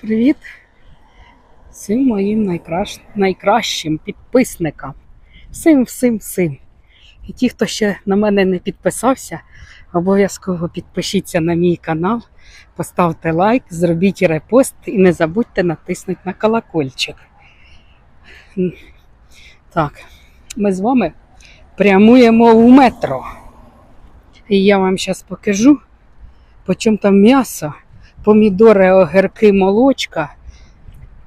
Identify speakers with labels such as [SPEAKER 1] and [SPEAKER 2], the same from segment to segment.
[SPEAKER 1] Привіт всім моїм найкращ... найкращим підписникам. Всім, всім, всім. І ті, хто ще на мене не підписався, обов'язково підпишіться на мій канал, поставте лайк, зробіть репост і не забудьте натиснути на колокольчик. Так, ми з вами прямуємо в метро. І я вам зараз покажу, по чому там м'ясо помідори, огірки, молочка.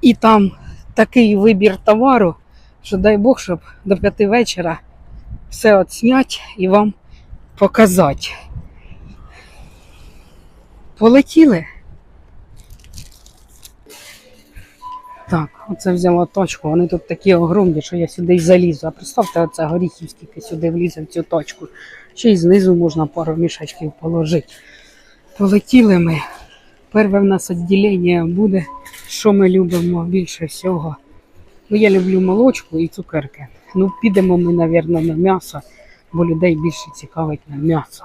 [SPEAKER 1] І там такий вибір товару, що дай Бог, щоб до п'яти вечора все отснять і вам показати. Полетіли. Так, оце взяла точку. Вони тут такі огромні, що я сюди й залізу. А представте, оце горіхів скільки сюди влізе в цю точку. Ще й знизу можна пару мішечків положити. Полетіли ми. Перше в нас відділення буде, що ми любимо більше всього. Ну, я люблю молочку і цукерки. Ну, підемо ми, мабуть, на м'ясо, бо людей більше цікавить на м'ясо.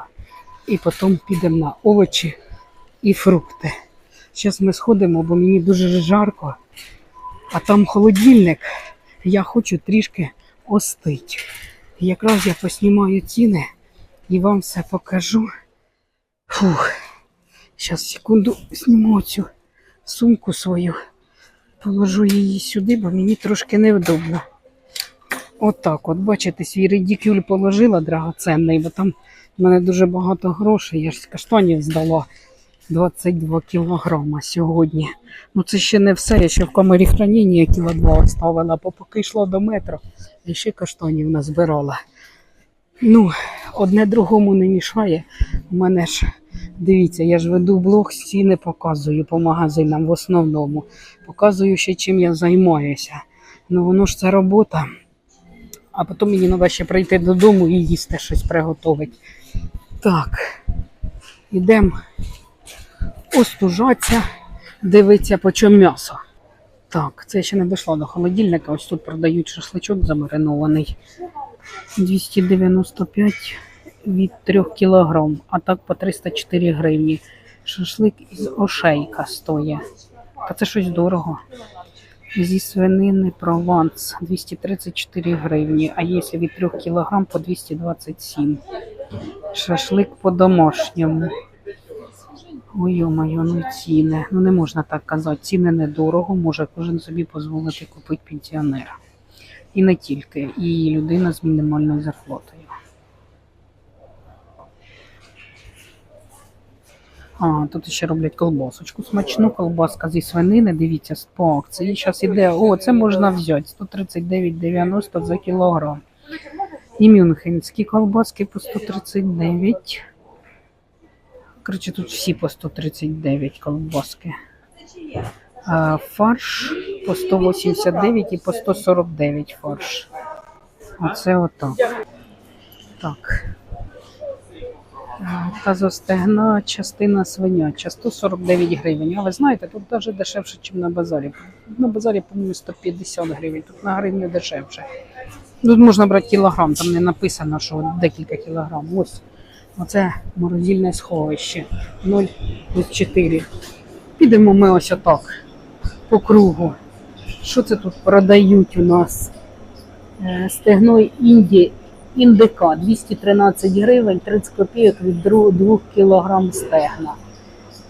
[SPEAKER 1] І потім підемо на овочі і фрукти. Зараз ми сходимо, бо мені дуже жарко, а там холодильник. Я хочу трішки остити. Якраз я поснімаю ціни і вам все покажу. Фух. Зараз секунду зніму цю сумку свою, положу її сюди, бо мені трошки невдобно. Отак, от, бачите, свій редикюль положила драгоценний, бо там в мене дуже багато грошей. Я ж каштанів здала 22 кілограма сьогодні. Ну це ще не все. Я ще в камері хранення кіло два оставила, бо поки йшла до метро, і ще каштанів назбирала. Ну, одне другому не мішає. У мене ж Дивіться, я ж веду блог, ціни показую по магазинам в основному. Показую ще, чим я займаюся. Ну воно ж це робота. А потім мені треба ще прийти додому і їсти щось приготувати. Так, йдемо остужатися, дивитися, по чому м'ясо. Так, це ще не дійшла до холодильника. Ось тут продають шашличок замаринований. 295 від 3 кг, а так по 304 гривні. Шашлик із ошейка стоїть. Та це щось дорого. Зі свинини прованс 234 гривні, а якщо від 3 кг по 227. Шашлик по-домашньому. Ой, моє ну ціни. Ну не можна так казати. Ціни недорого, може кожен собі дозволити купити пенсіонера. І не тільки, і людина з мінімальною зарплатою. А, тут ще роблять колбасочку. Смачну колбаска зі свинини. Дивіться, по акції. Зараз іде. О, це можна взяти. 139,90 за кілограм. І мюнхенські колбаски по 139. Коротше, тут всі по 139 колбаски. А, фарш по 189 і по 149 фарш. Оце отак. Так. Тазостегна, частина свиняча, 149 гривень. Але знаєте, тут навіть дешевше, ніж на базарі. На базарі, по-моєму, 150 гривень, тут на гривню дешевше. Тут можна брати кілограм, там не написано, що декілька кілограм. Ось. Оце морозильне сховище 0,4. Підемо ми ось отак по кругу. Що це тут продають у нас? Е, Стегно Інді індика 213 гривень, 30 копійок від 2 кг стегна.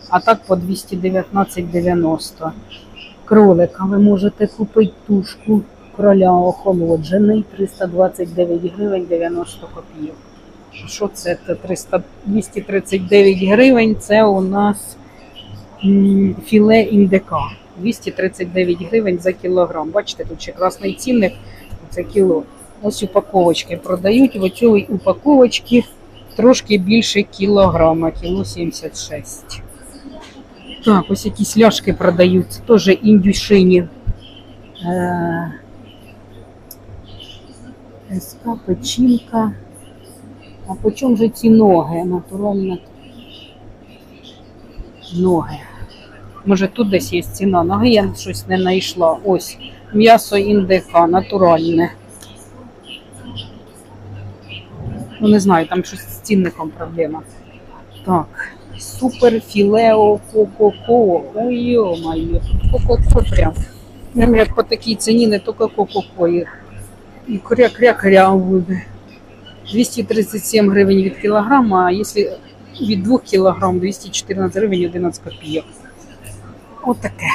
[SPEAKER 1] А так по 219,90. Кролика ви можете купити тушку кроля охолоджений 329 гривень 90 копійок. Що це? Це 300, 239 гривень. Це у нас філе індика. 239 гривень за кілограм. Бачите, тут ще красний цінник, це кіло. Ось упаковочки продають. В цій упаковочці трошки більше кілограма, кіло 76. Так, ось якісь ляшки продають. Це теж індюшині. Е, СК, печінка. А по чому же ці ноги? Натуральна ноги. Може тут десь є ціна. Ноги я щось не знайшла. Ось м'ясо індика, натуральне. Ну, не знаю, там щось з цінником проблема. Так, Супер філео кококо. Ой, йо-моє, кококо прям. Прям як по такій ціні не тільки кококо. І, і кря-кря-кря буде. 237 гривень від кілограма, а якщо від 2 кілограм 214 гривень 11 копійок. Отаке.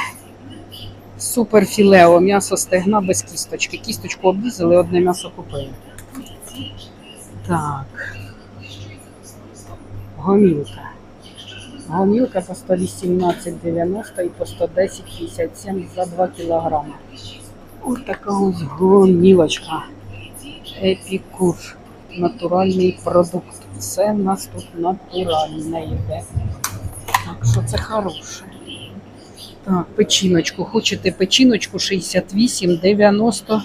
[SPEAKER 1] Супер філео, м'ясо стегна без кісточки. Кісточку обрізали, одне м'ясо купили. Так. Гомілка. Гомілка по 118,90 і по 110,57 за 2 кілограми. Ось така ось гомілочка. Епікур. Натуральний продукт. Все в нас тут натуральне йде. Так що це хороше. Так, печіночку. Хочете печіночку 68,90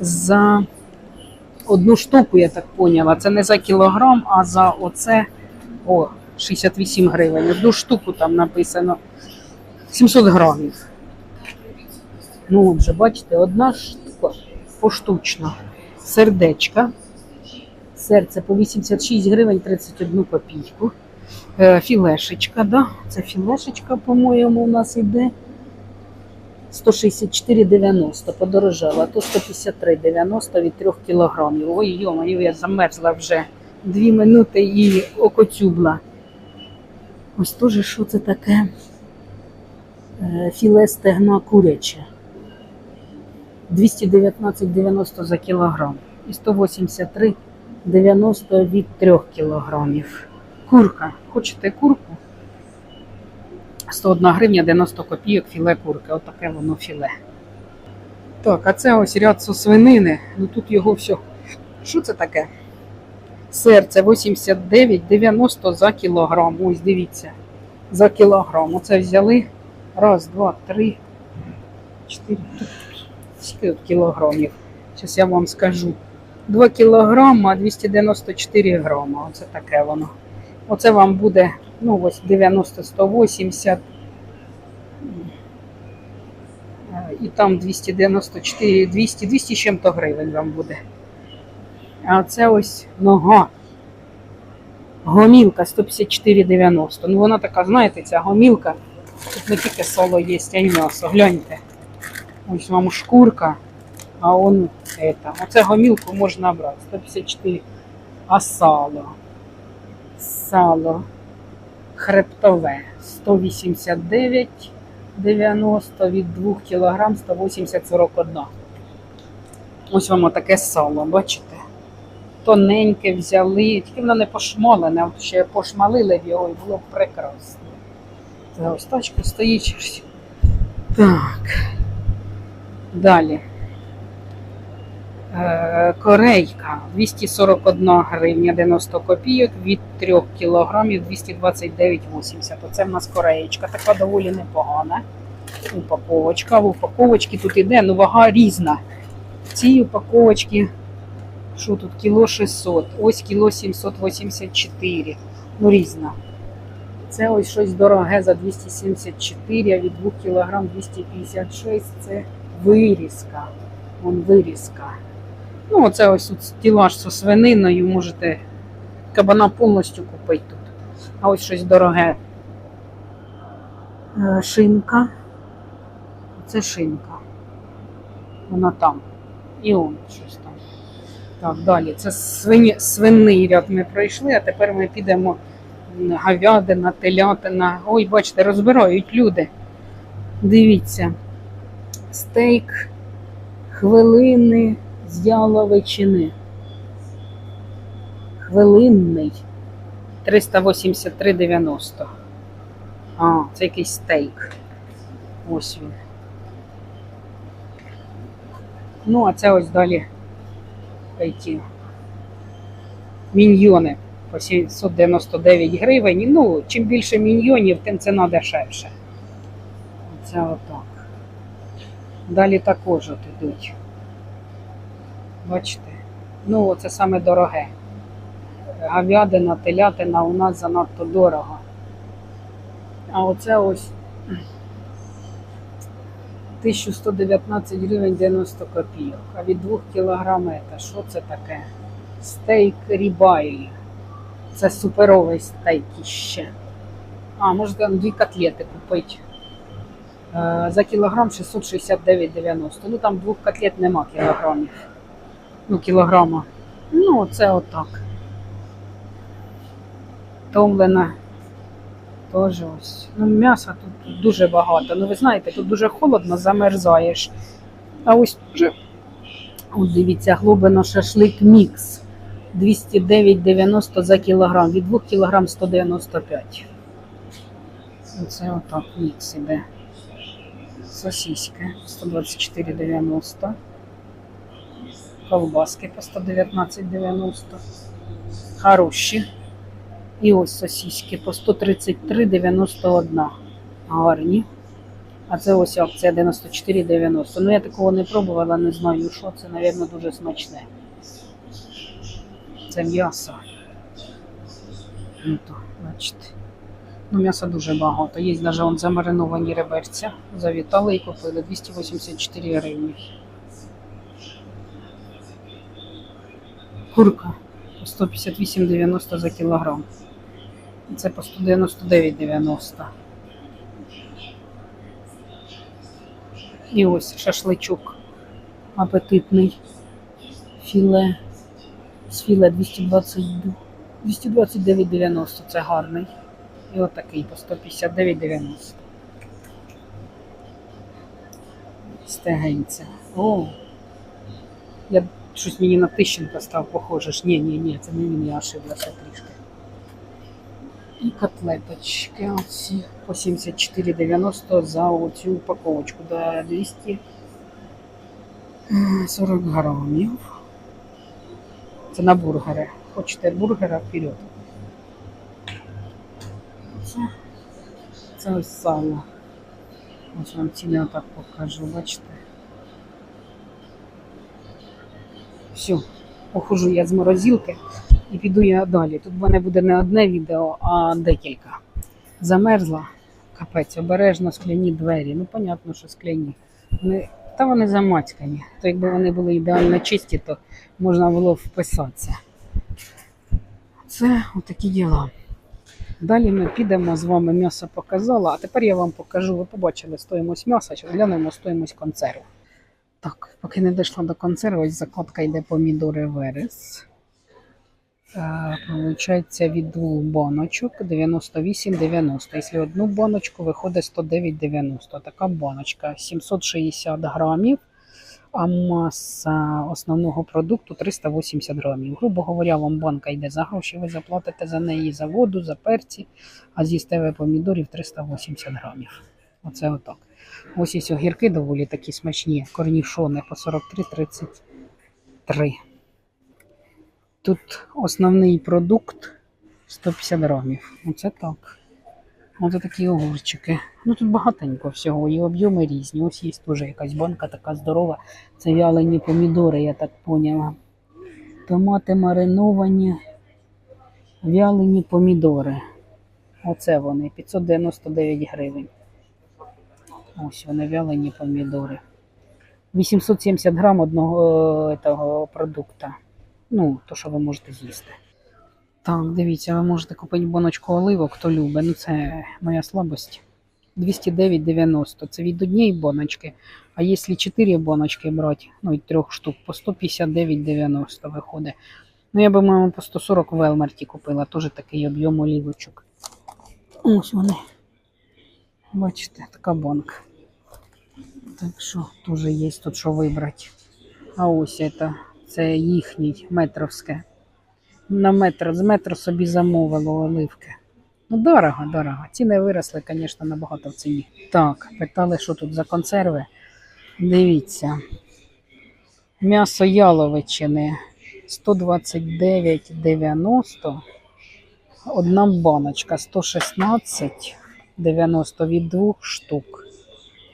[SPEAKER 1] за одну штуку, я так поняла. Це не за кілограм, а за оце о, 68 гривень. Одну штуку там написано 700 грамів. Ну, отже, бачите, одна штука поштучно. Сердечка. Серце по 86 гривень 31 копійку. Е, Філешечка, да? Це філешечка, по-моєму, у нас іде 164,90 подорожала, то 153,90 від 3 кілограмів. Ой, йомаю, я замерзла вже. Дві минути і окоцюбла. Ось теж що це таке? Е, Філе стегна куряче. 219,90 за кілограм. І 183,90 від 3 кілограмів. Курка. Хочете курку? 101 гривня 90 копійок філе курки. Отаке воно філе. Так, а це ось ряд со свинини. Ну тут його все. Що це таке? Серце 89,90 за кілограм. Ось дивіться. За кілограм. Оце взяли. Раз, два, три, чотири. Скільки тут кілограмів? Зараз я вам скажу. 2 кілограма, 294 грама. Оце таке воно. Оце вам буде, ну, ось 90, 180. Е, І там 294, 200, 200 з чим-то гривень вам буде. А це ось нога. Гомілка 154,90. Ну вона така, знаєте, ця гомілка. Тут не тільки соло є, а й м'ясо. Гляньте. Ось вам шкурка, а он это. Оце гомілку можна брати. 154. А сало. Сало хребтове 189,90 від 2 кг 180,41. Ось вам таке сало, бачите? Тоненьке взяли, тільки воно не пошмалене, а ще пошмалили б його і було б прекрасно. Ось тачка стоїть. Так. Далі. Е, Корейка 241 гривня 90 копійок від 3 кілограмів 229,80. Оце в нас кореєчка, така доволі непогана. Упаковочка. В упаковочці тут іде, ну вага різна. В цій упаковочці, що тут, кіло 600, ось кіло 784. Ну, різна. Це ось щось дороге за 274, а від 2 кг 256 це вирізка. Вон вирізка. Ну, оце ось тут стілаж зі свининою, можете кабана повністю купити тут. А ось щось дороге. Е, Шинка. Це шинка. Вона там. І он щось там. Так, далі. Це свині, свинний ряд ми пройшли, а тепер ми підемо говядина, телятина. Ой, бачите, розбирають люди. Дивіться. Стейк хвилини з яловичини. Хвилинний 383,90. А, це якийсь стейк. Ось він. Ну, а це ось далі ті міньйони по 799 гривень. Ну, чим більше міньйонів, тим ціна дешевше. Оце отак. Далі також от ідуть. Бачите? Ну, це саме дороге. Говядина, телятина у нас занадто дорого. А оце ось 1119 гривень 90 копійок. А від 2 кілограм це що це таке? Стейк рібайлі. Це суперовий стейк іще. А, там дві котлети купити. Е, За кілограм 669,90. Ну там двох котлет нема кілограмів. Ну, кілограма. Ну, це отак. Томлена. Теж ось. Ну, м'яса тут дуже багато. Ну, ви знаєте, тут дуже холодно, замерзаєш. А ось вже, от дивіться, глобино шашлик мікс. 209,90 за кілограм. Від 2 кілограм 195. Оце отак мікс іде. Сосиски 124,90. Колбаски по 119,90. Хороші. І ось сосиски по 133,91. Гарні. А це ось акція 94,90. Ну я такого не пробувала, не знаю, що це, мабуть, дуже смачне. Це м'ясо. Ну бачите. Ну, м'яса дуже багато. Є навіть замариновані реберця. Завітали і купили 284 гривні. Курка по 158,90 за кілограм. Це по 199,90. І ось шашличок апетитний. Філе. З філе 220, 229,90. Це гарний. І отакий по 159,90. Стегенця. О! Я щось мені на Тищенка став похоже. Ні, ні, ні, це не він, я ошиблася трішки. І котлеточки оці по 74,90 за оцю упаковочку до 240 грамів. Це на бургери. Хочете бургера вперед. Це, це ось сало. Ось вам ціни отак покажу, бачите. Все, похожу я з морозилки і піду я далі. Тут в мене буде не одне відео, а декілька. Замерзла, капець, обережно скляні двері. Ну, понятно, що скляні. Вони, та вони замацькані. То якби вони були ідеально чисті, то можна було вписатися. Це отакі діла. Далі ми підемо з вами м'ясо показала, а тепер я вам покажу. Ви побачили стоїмость м'яса, глянемо стоїмость консерву. Так, поки не дійшла до консерву, ось закладка йде помідори верес. Е, Получається від двох баночок 98,90. Якщо одну баночку виходить 109,90. Така баночка 760 грамів, а маса основного продукту 380 грамів. Грубо говоря, вам банка йде за гроші, ви заплатите за неї за воду, за перці, а з'їсте ви помідорів 380 грамів. Оце отак. Ось є огірки доволі такі смачні, корнішони по 43,33. Тут основний продукт 150 грамів. Оце так. Оце такі огурчики. Ну тут багатенько всього, і об'єми різні. Ось є теж якась банка така здорова. Це вялені помідори, я так поняла. Томати мариновані, вялені помідори. Оце вони, 599 гривень. Ось вони вялені помідори. 870 грам одного е, того продукту. Ну, то, що ви можете з'їсти. Так, дивіться, ви можете купити баночку оливок, хто любить. Ну, це моя слабость. 209,90. Це від однієї баночки. А якщо 4 баночки брати, ну від трьох штук, по 159,90 виходить. Ну, я би, мабуть, по 140 в Велмарті купила, теж такий об'єм олівочок. Ось вони. Бачите, така банка. Так що теж є тут що вибрати. А ось це, це їхній метровське. На метр, з метро собі замовило оливки. Ну, дорого, дорого. Ціни виросли, звісно, набагато в ціні. Так, питали, що тут за консерви. Дивіться. М'ясо яловичини 129,90. Одна баночка 116,90 від двох штук.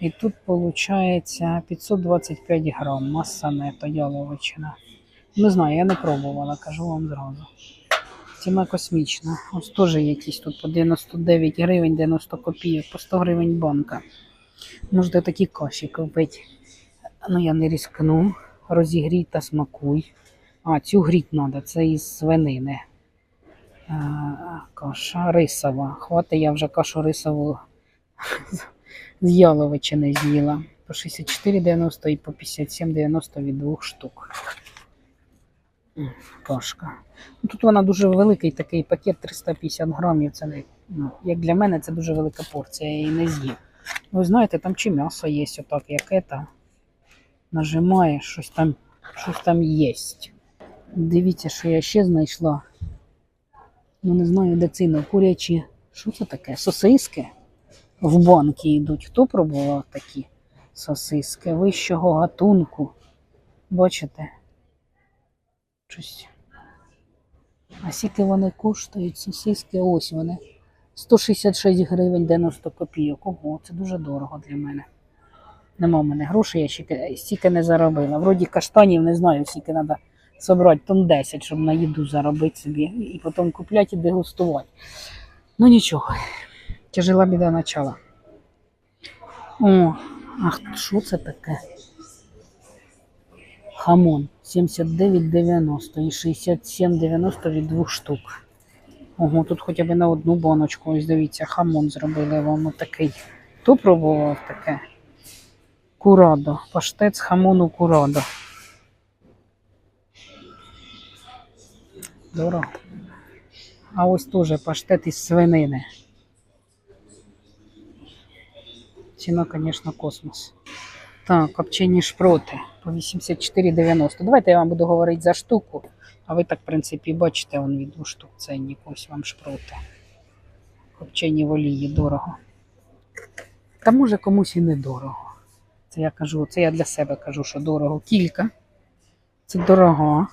[SPEAKER 1] І тут виходить 525 грам. Маса нето яловичина. Не знаю, я не пробувала, кажу вам зразу. Ціна космічна. Ось теж якісь тут по 99 гривень, 90 копійок, по 100 гривень банка. Можете такі каші купити. Ну, я не різкну. Розігрій та смакуй. А, цю гріть треба, це із свинини. А, каша рисова. Хвати, я вже кашу рисову з яловичини з'їла. По 64,90 і по 57,90 від двох штук. Кашка. Ну, Тут вона дуже великий такий пакет 350 грамів. Це ну, як для мене це дуже велика порція, я її не з'їв. Ви знаєте, там чи м'ясо є, отак, як це. Нажимаєш, щось там, щось там є. Дивіться, що я ще знайшла. Ну, не знаю, де ціни. Курячі. Що це таке? Сосиски в банки йдуть. Хто пробував такі сосиски? Вищого гатунку. Бачите? Щось. А скільки вони коштують? Сосиски, ось вони. 166 гривень 90 копійок. Ого, це дуже дорого для мене. Нема в мене грошей, я стільки не заробила. Вроді каштанів не знаю, скільки треба собрати тон 10, щоб на їду заробити собі. І потім купляти і дегустувати. Ну нічого. Тяжела біда начала. О, а що це таке? Хамон 79,90 і 67,90 від двох штук. Ого, тут хоча б на одну баночку. Ось дивіться, хамон зробили вам отакий. Хто пробував таке? Курадо. Паштет з хамону курадо. Дорого. А ось теж паштет із свинини. Ціна, звісно, космос. Так, копчені шпроти по 84,90. Давайте я вам буду говорити за штуку. А ви так, в принципі, бачите, он від двох штук ценник. Ось вам шпроти. Копчені в олії дорого. Та може комусь і не дорого. Це я кажу, це я для себе кажу, що дорого. Кілька. Це дорого.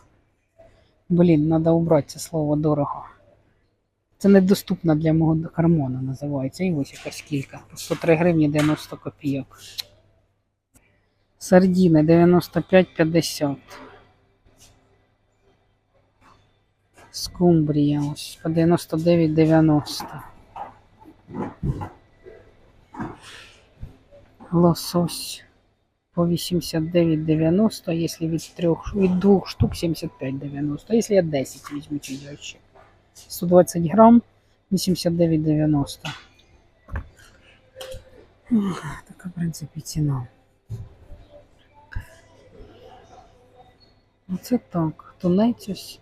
[SPEAKER 1] Блін, треба убрати це слово дорого. Це недоступно для мого гормона називається. І ось якась кілька. 103 гривні 90 копійок. Сардіни 95,50. Скумбрія ось по 99,90. Лосось по 89,90, если від трьох, від двох штук 75,90. Если я 10 візьму чайочі. 120 грам 89,90. Така, в принципі, ціна. Оце так. Тунець ось.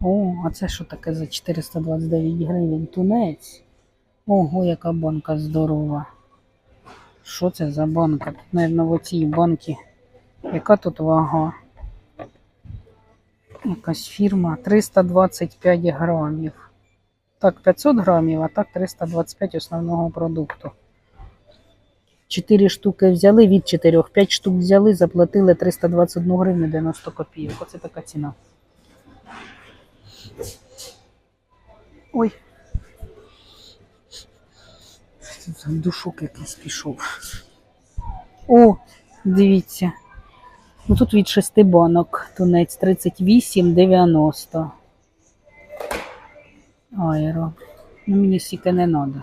[SPEAKER 1] О, а це що таке за 429 гривень? Тунець. Ого, яка банка здорова. Що це за банка? Тут, мабуть, в оцій банці. Яка тут вага? Якась фірма 325 грамів. Так, 500 грамів, а так 325 основного продукту. 4 штуки взяли від 4, 5 штук взяли, заплатили 321 гривню 90 копійок. Оце така ціна. Ой. Там душок якийсь пішов. О, дивіться. Ну тут від 6 банок тунець 38,90. Аеро. Ну мені стільки не треба.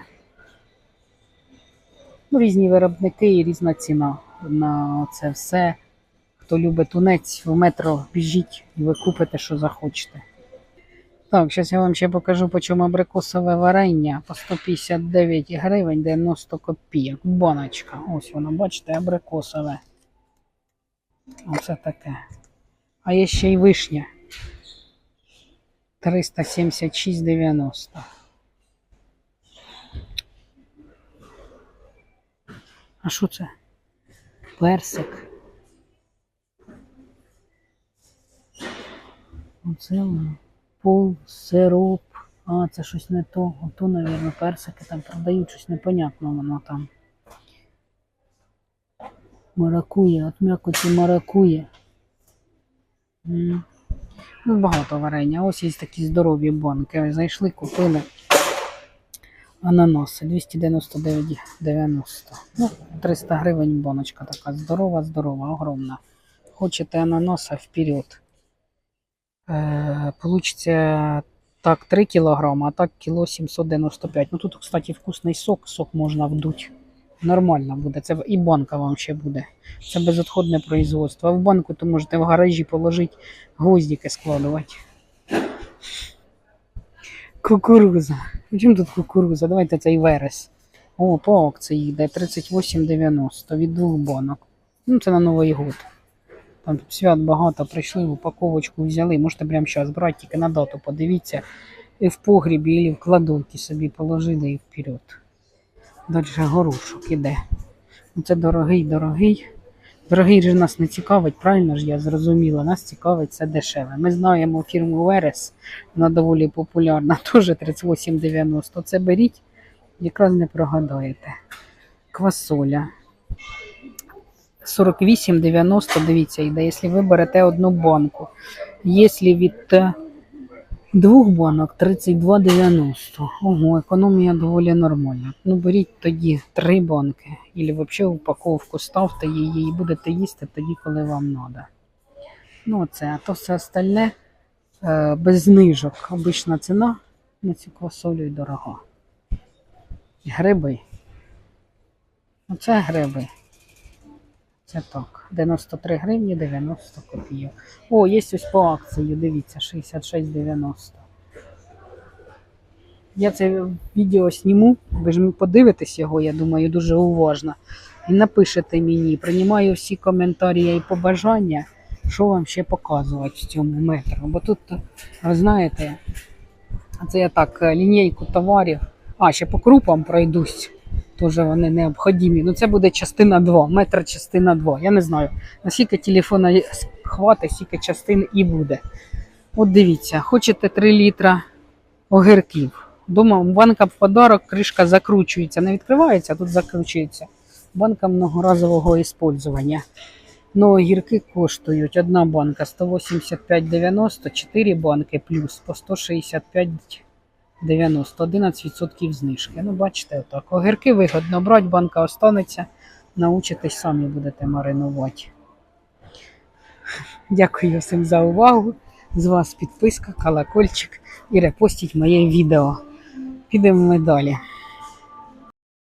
[SPEAKER 1] Ну, різні виробники і різна ціна на це все. Хто любить тунець, в метро біжіть і ви купите, що захочете. Так, зараз я вам ще покажу, по чому абрикосове варення по 159 гривень 90 копійок. Баночка. Ось воно, бачите, абрикосове. Оце таке. А є ще й вишня. 376,90. А що це? Персик. Оце воно. Пол, сироп. А, це щось не то. Ото, мабуть, персики там продають щось непонятно воно там. Маракує, от м'якоті маракує. Ну, багато варення. Ось є такі здорові банки. Зайшли, купили. Ананаси 299,90. Ну, 300 гривень баночка така. Здорова, здорова, огромна. Хочете ананаса вперед. Е, получиться так 3 кілограма, а так кіло 795. Ну тут, кстати, вкусний сок, сок можна вдуть. Нормально буде. Це і банка вам ще буде. Це безотходне производство. А в банку то можете в гаражі положити, гвоздики складувати. Кукуруза. Чим тут кукуруза? Давайте цей верес. О, по акції йде 38,90 від двох банок. Ну, це на Новий год. Там свят багато прийшли, упаковочку взяли. Можете прямо зараз брати, тільки на дату подивіться. І в погрібі, і в кладовці собі положили і вперед. Далі горошок іде. Ну, Це дорогий, дорогий. Дорогий же нас не цікавить, правильно ж я зрозуміла. Нас цікавить це дешеве. Ми знаємо фірму Верес, вона доволі популярна, теж 38,90. Це беріть, якраз не прогадаєте. Квасоля. 48,90, дивіться, йде, якщо ви берете одну банку. Якщо від е, двох банок 32,90. Ого, економія доволі нормальна. Ну беріть тоді три банки. Або взагалі упаковку ставте її і будете їсти тоді, коли вам треба. Ну, це, а то все остальне е, без знижок. Обична ціна на цю квасолю і дорога. Гриби. Оце гриби. Це так. 93 гривні 90 копійок. О, є ось по акції, дивіться, 66,90. Я це відео зніму, ви ж подивитесь його, я думаю, дуже уважно. І напишете мені, приймаю всі коментарі і побажання, що вам ще показувати в цьому метру. Бо тут, ви знаєте, це я так, лінійку товарів. А, ще по крупам пройдусь. Теж вони необхідні. Ну це буде частина 2, метр частина 2. Я не знаю, наскільки телефона хватить, стільки частин і буде. От дивіться, хочете 3 літра огірків. Дома банка в подарок, кришка закручується. Не відкривається, а тут закручується. Банка многоразового використання. Ну, огірки коштують. Одна банка 185,90, 4 банки плюс по 165 90, 11% знижки. Ну, бачите, отак. Огірки вигодно брати, банка останеться, научитесь самі будете маринувати. Дякую всім за увагу. З вас підписка, колокольчик і репостіть моє відео. Підемо ми далі.